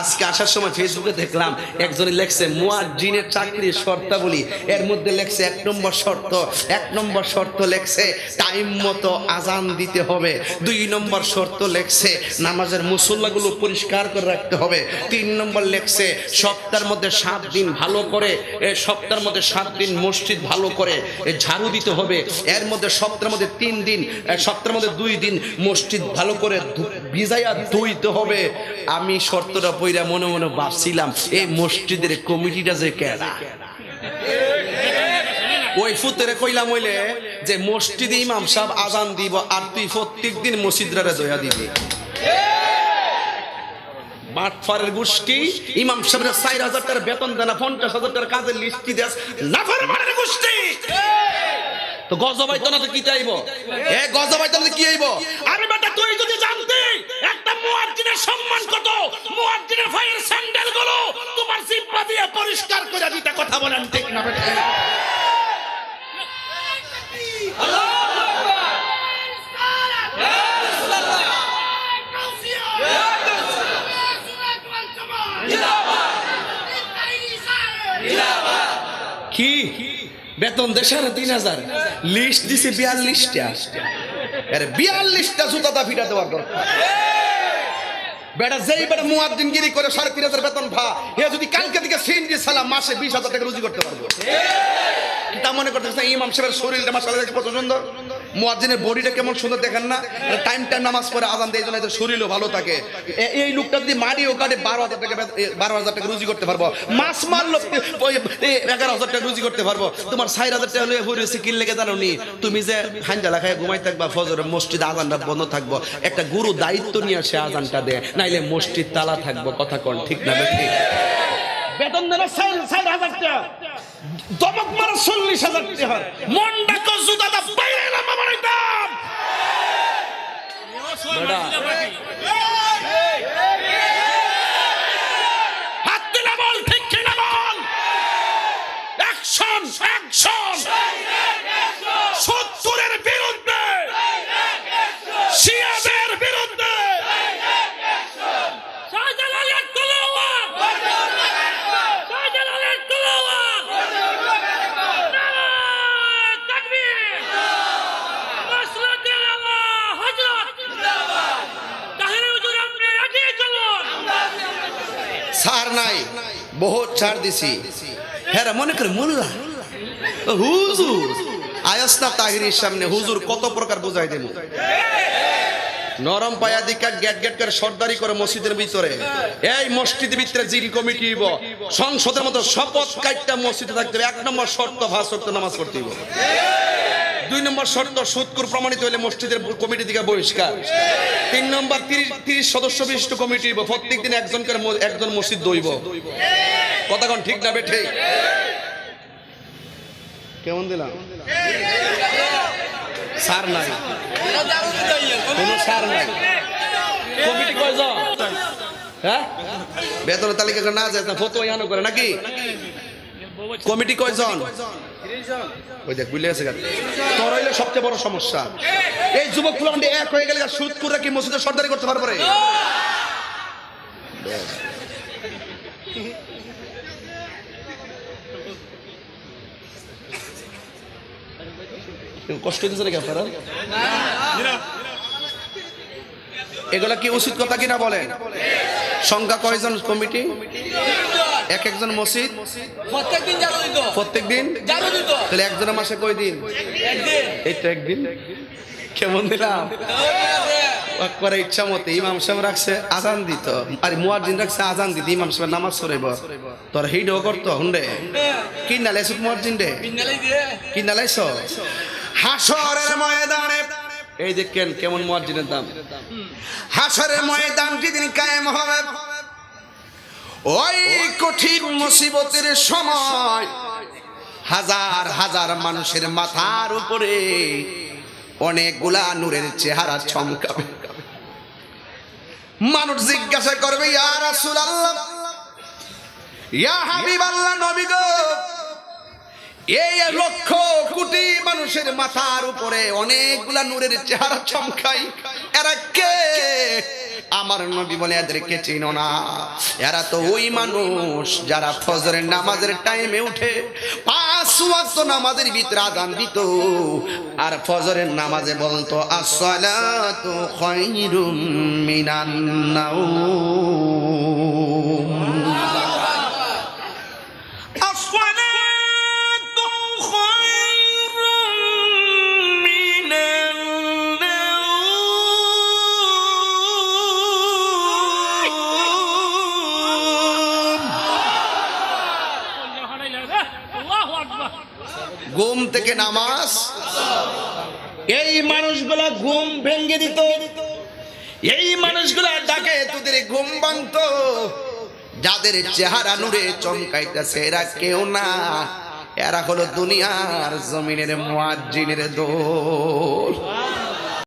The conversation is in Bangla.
আজকে আসার সময় ফেসবুকে দেখলাম একজনে লেখছে, মুয়াজ্জিনের চাকরির শর্তাবলী। এর মধ্যে লেখছে, এক নম্বর শর্ত, এক নম্বর শর্ত লেখছে, টাইম মতো আজান দিতে হবে। দুই নম্বর শর্ত লেখছে, নামাজের মুসল্লাগুলো পরিষ্কার করে রাখতে হবে। তিন নম্বর লেখছে, সপ্তাহের মধ্যে সাত দিন ভালো করে সপ্তাহের মধ্যে সাত দিন মসজিদ ভালো করে ঝাড়ু দিতে হবে। এর মধ্যে সপ্তাহের মধ্যে তিন দিন সপ্তাহের মধ্যে দুই দিন মসজিদ ভালো করে ভিজাইয়া ধুইতে হবে। আমি শর্তটা পইরা মনে মনে ভাবছিলাম, এই মসজিদের কমিটিটা যে কেনা ওই ফুতেরে কইলাম হইলে যে মসজিদে ইমাম সাহেব আজান দিব আর তুই প্রত্যেক দিন মসজিদরা দয়া দিবি। বাটফারের গোষ্ঠী, ইমাম সাহেবের চার হাজার টাকার বেতন দেনা, পঞ্চাশ হাজার টাকার কাজের লিস্টি দেস? নাফার মানের গোষ্ঠী! তো গজবাইতো না কি চাইব? এ গজবাইতো না কি আইব আরে বেটা, তুই যদি সম্মান কত? মুয়াজ্জিনের ভাইয়ের স্যান্ডেল তোমার জিব্বা দিয়ে পরিষ্কার করে দিতে কথা বলেন, ঠিক না কি? বেতন দেশের তিন হাজার। লিস্ট দিছে বিয়াল্লিশটা। আরে বিয়াল্লিশটা জুতাটা দেওয়ার দরকার। বেটা যেই বেটা মুয়াদ্দিন গিরি করে সাড়ে তিন হাজার বেতন ভা হে যদি কালকে থেকে সিন দিয়ে সালাম মাসে বিশ হাজার টাকা রুজি করতে পারব। তা মনে করতেছে ইমাম সাহেবের শরীরটা মাসালে কত সুন্দর মুয়াজ্জিনের বডিটা কেমন সুন্দর দেখেন না? টাইম টাইম নামাজ পড়ে আজান দিয়ে জন্য শরীরও ভালো থাকে। এই লোকটা যদি মারিও কাটে বারো হাজার টাকা বারো হাজার টাকা রুজি করতে পারব। মাস মারলো এগারো হাজার টাকা রুজি করতে পারব। তোমার ষাট হাজার টাকা হলে হয়েছে কিল লেগে জানো নি তুমি যে হাঞ্জালা খায় ঘুমাই থাকবা ফজরে মসজিদ আজানটা বন্ধ থাকব। একটা গুরু দায়িত্ব নিয়ে সে আজানটা দেয়। নাইলে মসজিদ তালা থাকব, কথা কন, ঠিক না বেঠি? বেতন দেন ষাট হাজার টাকা। দমক মারা চল্লিশ হাজার টাকা। মন ডাকো জুদাটা বাইরে এলাম আমার নাই, বহুত ছাড় দিছি। হ্যাঁ মনে করে মোল্লা। হুজুর, আয়সনা তাহিরির সামনে হুজুর কত প্রকার বুঝাই দেব? নরম পায়া দিকা গেট গেট করে সর্দারি করে মসজিদের ভিতরে। এই মসজিদের ভিতরে জিল কমিটি সংসদের মতো শপথ কাইটটা মসজিদে থাকতে হবে। এক নম্বর শর্ত শর্ত নামাজ পড়তে হইব। দুই নম্বর শর্ত সুৎকুর প্রমাণিত হলে মসজিদের কমিটি থেকে বহিষ্কার। তিন নম্বর তিরিশ সদস্য বিশিষ্ট কমিটি হইব। প্রত্যেক দিন একজন করে একজন মসজিদ দইব। কথা কোন ঠিক না বেঠে? কেমন দিলাম? সার নাই। কোনো সার নাই। কমিটি কয়জন? হ্যাঁ? বেতনের তালিকা করে না যায় না ফটো ইয়ানো করে নাকি? কমিটি কয়জন? ওই দেখ, বুঝলে গেছে। তোর হইলে সবচেয়ে বড় সমস্যা। এই যুবক ফুলান্ডি এক হয়ে গেলে সুদ করে কি মসজিদে সর্দারি করতে পারবে রে? কষ্ট দিচ্ছে নাকি আপনারা? এগুলা কি উচিত কথা কিনা বলেন? সংখ্যা কয়জন কমিটি? এক একজন মসজিদ? প্রত্যেকদিন দিত। দিন দিত। তাহলে একজনের মাসে কয় দিন? এই তো একদিন? কেমন দিলাম? করে ইচ্ছা মতো ইমাম সাহেব রাখছে আজান দিত। আর মুয়াজ্জিন রাখছে আজান দিত ইমাম সাহেব নামাজ পড়াইব তোর হিডও করতো হুন্ডে? কি নালাইছ মুয়াজ্জিন রে? কি নালাইছ? হাসরের ময়দানে এই দেখেন কেমন মুয়াজ্জিনের দাম? হাসরের ময়দান যেদিন কায়েম হবে? ওই কঠিন মুসিবতের সময় হাজার হাজার মানুষের মাথার উপরে অনেকগুলা নূরের চেহারা চমকাবে। মানুষ জিজ্ঞাসা করবে, ইয়া এই লক্ষ কোটি মানুষের মাথার উপরে অনেকগুলা নূরের চেহারা চমকাই এরা কে? আমার নবী বলে এদেরকে চিনো না। এরা তো ওই মানুষ যারা ফজরের নামাজের টাইমে উঠে পাঁচ ওয়াক্ত নামাজের ভিতরে আদান দিত। আর ফজরের নামাজে বলতো, আসসালাতু খায়রুম মিনান নাওম। ঘুম থেকে নামাজ। এই মানুষগুলা ঘুম ভেঙে দিত। এই মানুষগুলা ডাকে, তোদের ঘুম ভাঙত। যাদের চেহারা নুরে চমকাইতেছে এরা কেউ না। এরা হলো দুনিয়ার জমিনের মোয়াজ্জিনের দোষ।